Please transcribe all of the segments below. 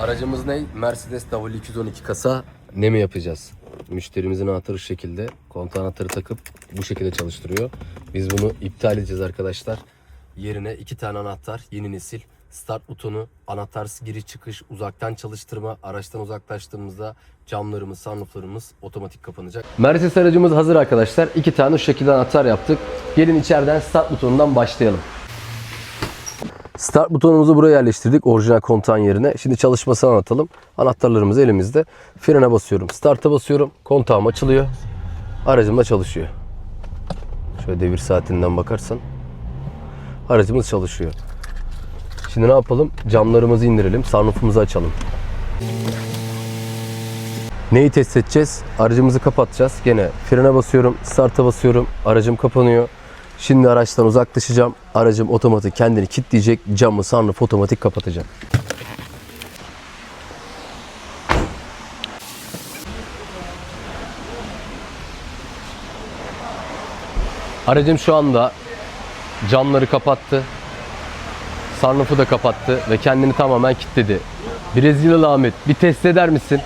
Aracımız ne? Mercedes W212 kasa. Ne mi yapacağız? Müşterimizin anahtarı şu şekilde. Kontağı anahtarı takıp bu şekilde çalıştırıyor. Biz bunu iptal edeceğiz arkadaşlar. Yerine iki tane anahtar, yeni nesil. Start butonu, anahtarsız giriş çıkış, uzaktan çalıştırma, araçtan uzaklaştığımızda camlarımız, sunrooflarımız otomatik kapanacak. Mercedes aracımız hazır arkadaşlar. İki tane şu şekilde anahtar yaptık. Gelin içeriden start butonundan başlayalım. Start butonumuzu buraya yerleştirdik orijinal kontağın yerine. Şimdi çalışmasını anlatalım. Anahtarlarımız elimizde. Frene basıyorum. Start'a basıyorum. Kontağım açılıyor. Aracım da çalışıyor. Şöyle devir saatinden bakarsan. Aracımız çalışıyor. Şimdi ne yapalım? Camlarımızı indirelim. Sunroofumuzu açalım. Neyi test edeceğiz? Aracımızı kapatacağız. Gene frene basıyorum. Start'a basıyorum. Aracım kapanıyor. Şimdi araçtan uzaklaşacağım. Aracım otomatik kendini kilitleyecek. Camı sunroof otomatik kapatacak. Aracım şu anda camları kapattı. Sunroof'u da kapattı ve kendini tamamen kilitledi. Brezilyalı Ahmet bir test eder misin?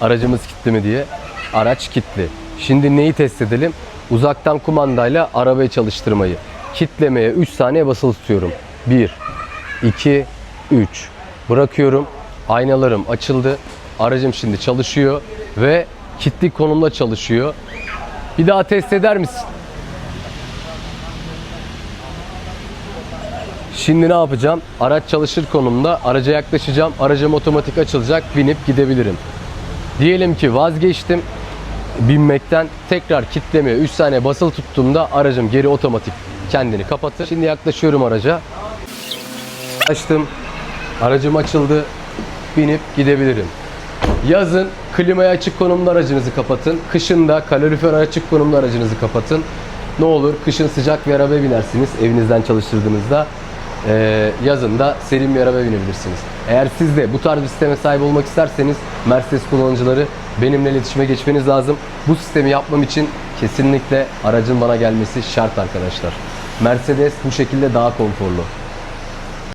Aracımız kilitli mi diye. Araç kilitli. Şimdi neyi test edelim? Uzaktan kumandayla arabayı çalıştırmayı. Kitlemeye 3 saniye basılı tutuyorum. 1, 2, 3. Bırakıyorum. Aynalarım açıldı. Aracım şimdi çalışıyor ve kilitli konumda çalışıyor. Bir daha test eder misin? Şimdi ne yapacağım? Araç çalışır konumda araca yaklaşacağım. Aracım otomatik açılacak. Binip gidebilirim. Diyelim ki vazgeçtim binmekten tekrar kitlemeye 3 saniye basılı tuttuğumda aracım geri otomatik kendini kapatır. Şimdi yaklaşıyorum araca. Açtım. Aracım açıldı. Binip gidebilirim. Yazın klimayı açık konumda aracınızı kapatın. Kışın da kalorifer açık konumda aracınızı kapatın. Ne olur kışın sıcak bir arabaya binersiniz evinizden çalıştırdığınızda. Ee, yazın da serin bir arabaya binebilirsiniz. Eğer siz de bu tarz bir sisteme sahip olmak isterseniz Mercedes kullanıcıları benimle iletişime geçmeniz lazım. Bu sistemi yapmam için kesinlikle aracın bana gelmesi şart arkadaşlar. Mercedes bu şekilde daha konforlu.